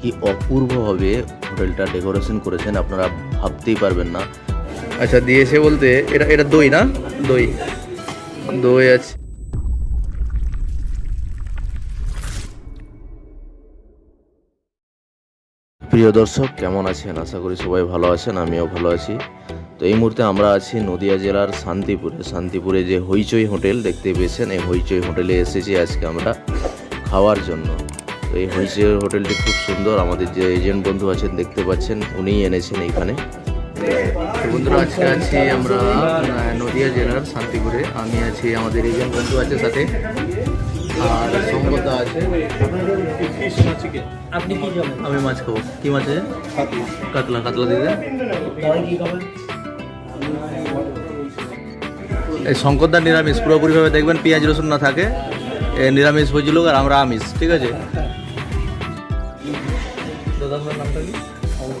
কি অপূর্বভাবে হোটেলটা ডেকোরেশন করেছেন আপনারা ভাবতেই পারবেন না। আচ্ছা দিয়েছে বলতে এটা এটা দই না? দই। দই আছে। প্রিয় দর্শক কেমন আছেন? আশা করি সবাই ভালো আছেন আমিও ভালো আছি। তো এই মুহূর্তে আমরা আছি নদিয়া জেলার শান্তিপুরে। শান্তিপুরে যে হইচই হোটেল দেখতে পেয়েছেন এই হইচই হোটেলে এসেছি আজকে আমরা খাওয়ার জন্য। তো এই হইচই হোটেলটি খুব সুন্দর। আমাদের যে এজেন্ট বন্ধু আছেন দেখতে পাচ্ছেন উনিই এনেছেন এইখানে। বন্ধুরা আজকে আছি আমরা নদিয়া জেলার শান্তিপুরে। আমি আছি আমাদের এজেন্ট বন্ধু আছে সাথে আর সঙ্গতা আছে। আপনি কি যাবেন আমি মাছ খাব। কি মাছ আছে? কাতলা। কাতলা খাবেন? এই শঙ্করদার নিরামিষ পুরোপুরিভাবে দেখবেন পেঁয়াজ রসুন না থাকে। এ নিরামিষ ভোজি লোক আর আমরা আমিষ ঠিক আছে?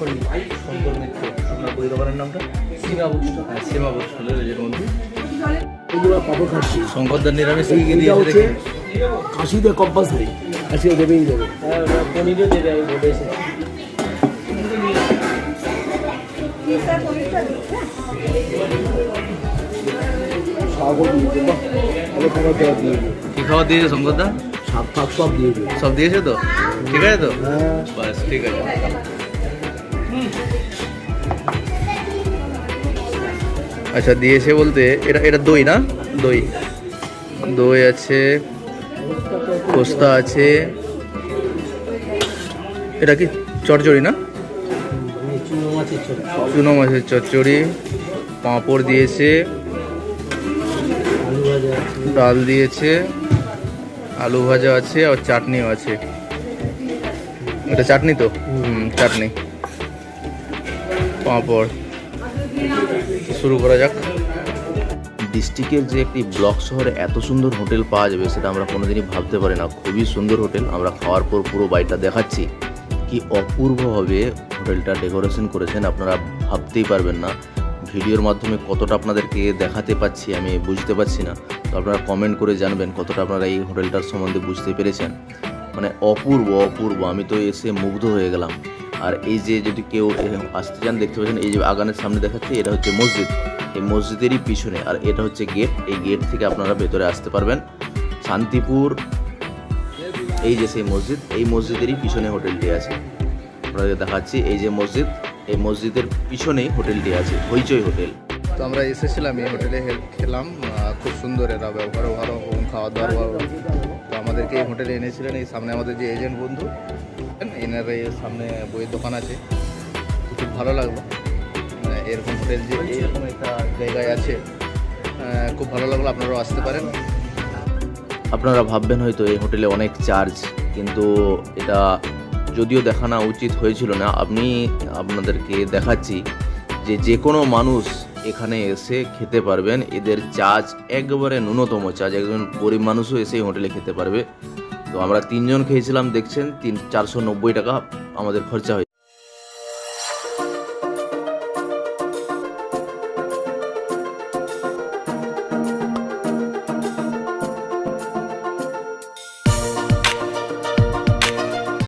শঙ্কর শঙ্কর মিত্র আপনার বই দোকানের নামটা সীমা বুঝছ হ্যাঁ সীমা বৎসলের এজেন্ট বন্ধু এগুলো পাবো খাচ্ছি শঙ্করদার নিরামিষ কি কি এটা দিয়েছে হচ্ছে দেখি কাশিতে কম্পালসারি কাশিতে দেবেই দেবে হ্যাঁ পনিরও দেবে আমি বলে দিয়ে দিয়ে কি খাবার দিয়েছে শঙ্করদা ফাক সব দিয়ে সব দিয়েছে তো? ঠিক আছে তো বাস ঠিক আছে। আচ্ছা দিয়েছে বলতে এটা এটা দই না? দই। দই আছে পোস্তা আছে। এটা কি চটচড়ি না? চুনো মাছের চচ্চড়ি। পাঁপড় দিয়েছে। ডাল দিয়েছে। আলু ভাজা আছে আর চাটনিও আছে। এটা চাটনি তো? হুম, চাটনি। পাঁপড় শুরু করা যাক। ডিস্ট্রিক্টের যে একটি ব্লক শহরে এত সুন্দর হোটেল পাওয়া যাবে সেটা আমরা কোনোদিনই ভাবতে পারি না। খুবই সুন্দর হোটেল। আমরা খাওয়ার পর পুরো বাড়িটা দেখাচ্ছি। কি অপূর্বভাবে হোটেলটা ডেকোরেশন করেছেন আপনারা ভাবতেই পারবেন না। ভিডিওর মাধ্যমে কতটা আপনাদেরকে দেখাতে পাচ্ছি আমি বুঝতে পারছি না। তো আপনারা কমেন্ট করে জানবেন কতটা আপনারা এই হোটেলটার সম্বন্ধে বুঝতে পেরেছেন। মানে অপূর্ব অপূর্ব। আমি তো এসে মুগ্ধ হয়ে গেলাম। আর এই যে যদি কেউ আসতে চান, দেখতে পাচ্ছেন এই যে আগানের সামনে দেখাচ্ছে, এটা হচ্ছে মসজিদ। এই মসজিদেরই পিছনে, আর এটা হচ্ছে গেট। এই গেট থেকে আপনারা ভেতরে আসতে পারবেন। শান্তিপুর, এই যে সেই মসজিদ, এই মসজিদেরই পিছনে হোটেলটি আছে। আপনাদের দেখাচ্ছি, এই যে মসজিদ, এই মসজিদের পিছনেই হোটেলটি আছে, হইচই হোটেল। তো আমরা এসেছিলাম, এই হোটেলে হেল্প খেলাম খুব সুন্দর এরা, ব্যবহারও ভালো, এবং খাওয়া দাওয়া তো আমাদেরকে এই হোটেলে এনেছিলেন, এই সামনে আমাদের যে এজেন্ট বন্ধু এনার এই সামনে বইয়ের দোকান আছে। খুব ভালো লাগল। এরকম হোটেল যে এরকম একটা জায়গায় আছে খুব ভালো লাগল, আপনারাও আসতে পারেন। আপনারা ভাববেন হয়তো এই হোটেলে অনেক চার্জ, কিন্তু এটা যদিও দেখানো উচিত হয়েছিল না আপনি আপনাদেরকে দেখাচ্ছি যে যে কোনো মানুষ এখানে এসে খেতে পারবেন। এদের চার্জ একবারে ন্যূনতম চার্জ, একজন গরিব মানুষও এসে এই হোটেলে খেতে পারবে। তো আমরা তিনজন খেয়েছিলাম দেখছেন তিন চারশো নব্বই টাকা আমাদের খরচা হয়েছে।